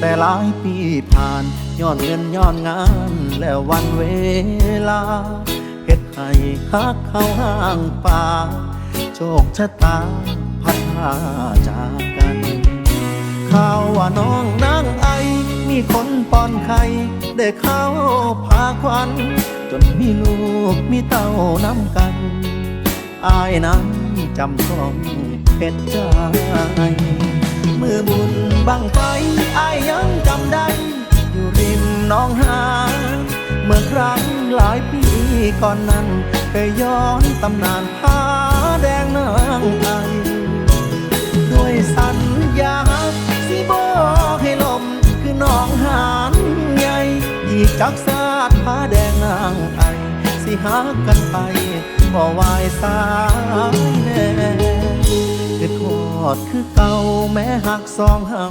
แต่หลายปีผ่านย้อนเงินย้อนงาน และวันเวลาเฮ็ดให้ฮักเข้าห้างป่าโชคชะตาพัดพาจากกันข่าวว่าน้องนางไอ มีคนป้อนไข่ได้เข้าพาควันจนมีลูกมีเต้าน้ำกัน อายนั้นจำต้องเห็นใจ อายยังจำได้ อยู่ริมน้องหาเมื่อครั้งหลายปีก่อนนั้นเคยย้อนตำนานผ้าแดงนางไอด้วยสัญญาสิบอกให้ลมคือน้องหานใหญ่อีกจักสาดผ้าแดงนางไอสิหากันไปบ่วายสายแน่คือทอดคือเก่าแม้หักสองเฮา